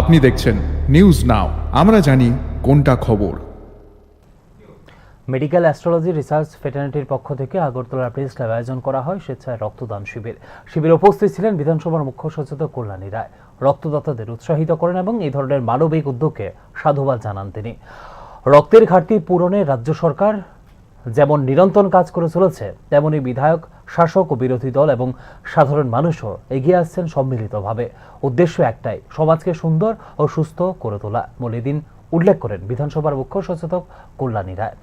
আপনি দেখছেন news now আমরা জানি কোনটা খবর। মেডিকেল অ্যাস্ট্রোলজি রিসার্চ ফেটার্নিটির পক্ষ থেকে আগরতলা প্রেস ক্লাব আয়োজন করা হয় স্বেচ্ছায় রক্তদান শিবির। শিবিরে উপস্থিত ছিলেন বিধানসভার মুখ্য সচেতক কল্যাণী রায়। রক্তদাতাদের উৎসাহিত করেন এবং এই ধরনের মানবিক উদ্যোগকে সাধুবাদ জানান তিনি। রক্তের ঘাটতি পূরণে রাজ্য সরকার যেমন নিরন্তর কাজ করে চলেছে, তেমনি বিধায়ক, শাসক ও বিরোধী দল এবং সাধারণ মানুষও এগিয়ে আসছেন সম্মিলিতভাবে। উদ্দেশ্য একটাই, সমাজকে সুন্দর ও সুস্থ করে তোলা। বলে দিন উল্লেখ করেন বিধানসভার মুখ্য সচেতক কল্যাণী রায়।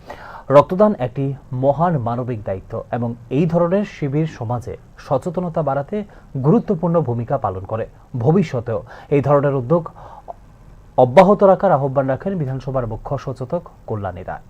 রক্তদান একটি মহান মানবিক দায়িত্ব এবং এই ধরনের শিবির সমাজে সচেতনতা বাড়াতে গুরুত্বপূর্ণ ভূমিকা পালন করে। ভবিষ্যতেও এই ধরনের উদ্যোগ অব্যাহত রাখার আহ্বান রাখেন বিধানসভার মুখ্য সচেতক কল্যাণী রায়।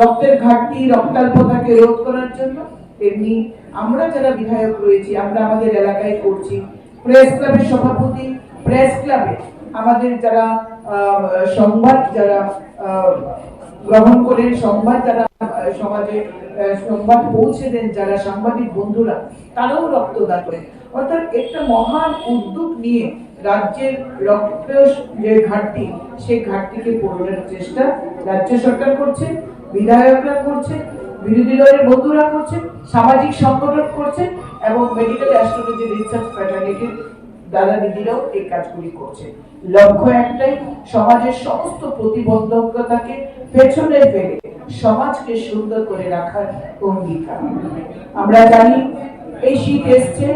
রক্তের ঘাটতি, রক্তাল্পতাকে রোধ করার জন্য তেমনি আমরা যারা বিধায়ক রয়েছি, আমরা আমাদের এলাকায় করছি। প্রেস ক্লাবের সভাপতি, প্রেস ক্লাবে আমাদের যারা সংবাদ যারা গ্রহণ করেন, সংবাদ যারা সমাজে সংবাদ পৌঁছে দেন, যারা সাংবাদিক বন্ধুরা, তারাও রক্তদান করেন। অর্থাৎ একটা মহান উদ্যোগ নিয়ে রাজ্যের রক্ত যে ঘাটতি, সেই ঘাটতিকে পূরণের চেষ্টা রাজ্য সরকার করছে। বিধায়করা করছে, বিরোধী দলের বন্ধুরা করছে, সামাজিক সংগঠন করছে এবং মেডিকেল অ্যাস্ট্রোলজি রিসার্চ ফ্যাটার্নিটির দাদা দিদিরাও এই কাজগুলি করছে। লক্ষ্য একটাই, সমাজের সমস্ত প্রতিবন্ধকতাকে পেছনে ফেলে সমাজকে সুন্দর করে রাখার অঙ্গীকার। আমরা জানি, এই শীত এসছে